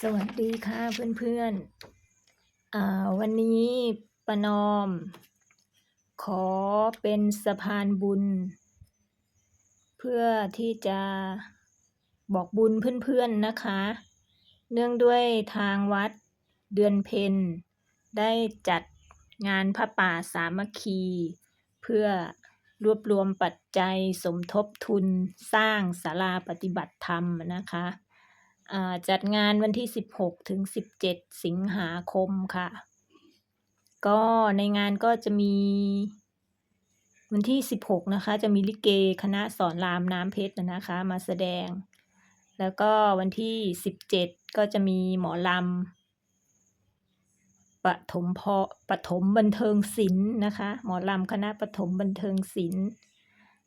สวัสดีค่ะเพื่อนๆอ่าวันนี้ประนอม ขอเป็นสะพานบุญ เพื่อที่จะบอกบุญเพื่อนๆนะคะ เนื่องด้วยทางวัดเดือนเพ็ญได้จัดงานพระป่าสามัคคี เพื่อรวบรวมปัจจัยสมทบทุนสร้างศาลาปฏิบัติธรรมนะคะ จัดงานวันที่ 16 ถึง 17 สิงหาคมค่ะ ก็ในงานก็จะมี วันที่ 16 นะคะ จะมีลิเกคณะสอนรามน้ำเพชรนะคะ มาแสดง แล้วก็วันที่ 17 ก็จะมีหมอลำปฐมพอปฐมบันเทิงศิลป์นะคะ หมอลำคณะปฐมบันเทิงศิลป์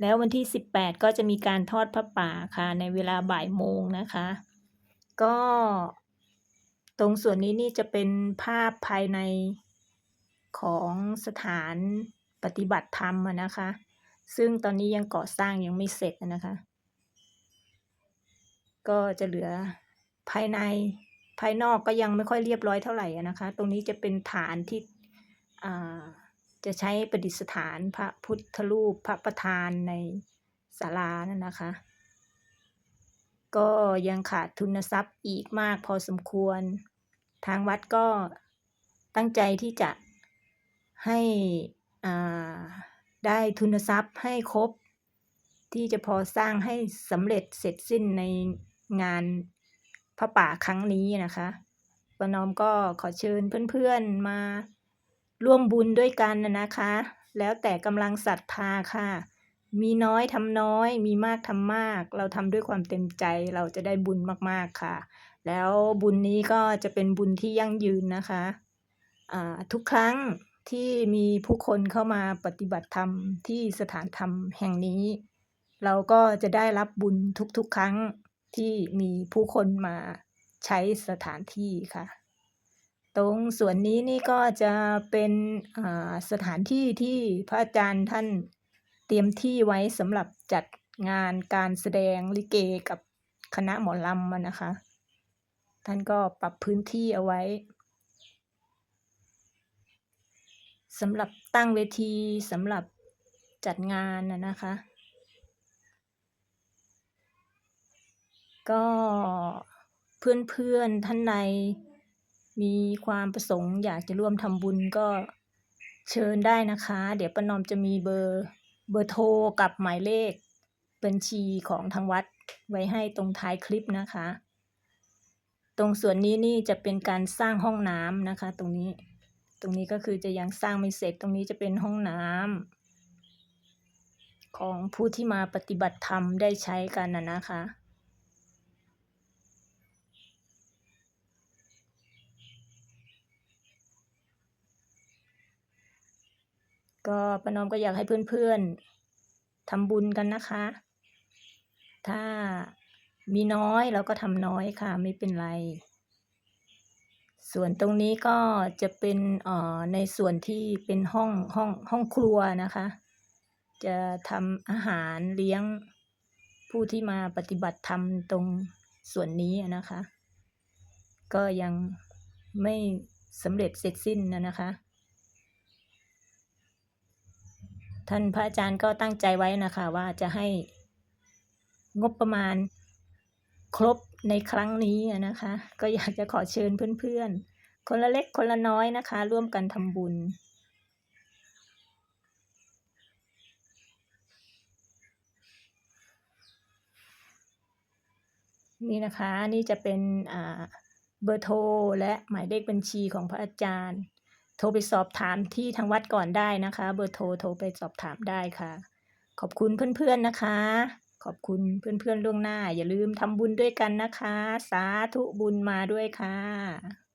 แล้ววันที่ 18 ก็จะมีการทอดพระป่าค่ะ ในเวลาบ่ายโมงนะคะ ก็ ตรงส่วนนี้นี่จะเป็นภาพภายในของสถานปฏิบัติธรรมนะคะ ซึ่งตอนนี้ยังก่อสร้างยังไม่เสร็จนะคะ ก็จะเหลือภายในภายนอกก็ยังไม่ค่อยเรียบร้อยเท่าไหร่นะคะ ตรงนี้จะเป็นฐานที่จะใช้ประดิษฐานพระพุทธรูปพระประธานในศาลานั่นนะคะ ก็ยังขาดทุนทรัพย์อีกมากพอสมควร ทางวัดก็ตั้งใจที่จะให้ได้ทุนทรัพย์ให้ครบ ที่จะพอสร้างให้สำเร็จเสร็จสิ้นในงานพระป่าครั้งนี้นะคะประนอมก็ขอเชิญเพื่อนๆมาร่วมบุญด้วยกันนะคะ แล้วแต่กำลังศรัทธาค่ะ มีน้อยทำน้อย มีมากทำมาก เราทำด้วยความเต็มใจเราจะได้บุญมากๆค่ะ แล้วบุญนี้ก็จะเป็นบุญที่ยั่งยืนนะคะอ่าทุกครั้งที่มีผู้คนเข้ามาปฏิบัติธรรมที่สถานธรรมแห่งนี้ เราก็จะได้รับบุญทุกๆ ครั้งที่มีผู้คนมาใช้สถานที่ค่ะ ตรงส่วนนี้นี่ก็จะเป็นอ่าสถานที่ที่พระอาจารย์ท่าน เตรียมที่ไว้สำหรับจัดงานการแสดงลิเกกับคณะหมอลำอะนะคะ ท่านก็ปรับพื้นที่เอาไว้สำหรับตั้งเวทีสำหรับจัดงานอะนะคะ ก็เพื่อนๆท่านใดมีความประสงค์อยากจะร่วมทำบุญก็เชิญได้นะคะ เดี๋ยวประนอมจะมีเบอร์ เบอร์โทรกับหมายเลขบัญชีของทางวัดไว้ให้ตรงท้ายคลิปนะคะ ตรงส่วนนี้นี่จะเป็นการสร้างห้องน้ำนะคะ ตรงนี้ ตรงนี้ก็คือจะยังสร้างไม่เสร็จ ตรงนี้จะเป็นห้องน้ำของผู้ที่มาปฏิบัติธรรมได้ใช้กันนะนะคะ ก็ประนอมก็อยากให้เพื่อนๆทำบุญกันนะคะ ถ้ามีน้อยเราก็ทำน้อยค่ะ ไม่เป็นไร ส่วนตรงนี้ก็จะเป็นเอ่อในส่วนที่เป็นห้องห้องห้องครัวนะคะ จะทำอาหารเลี้ยงผู้ที่มาปฏิบัติธรรมตรงส่วนนี้นะคะ ก็ยังไม่สำเร็จเสร็จสิ้นนะนะคะ ท่านพระอาจารย์ก็ตั้งใจไว้นะคะ ว่าจะให้งบประมาณครบในครั้งนี้นะคะ ก็อยากจะขอเชิญเพื่อนๆ คนละเล็กคนละน้อยนะคะ ร่วมกันทำบุญ นี่นะคะนี่จะเป็นเบอร์โทรและหมายเลขบัญชีของพระอาจารย์ โทรไปสอบถามที่ทางวัดก่อนได้นะคะ เบอร์โทรโทรไปสอบถามได้ค่ะ ขอบคุณเพื่อนๆนะคะ ขอบคุณเพื่อนๆล่วงหน้า อย่าลืมทำบุญด้วยกันนะคะ สาธุบุญมาด้วยค่ะ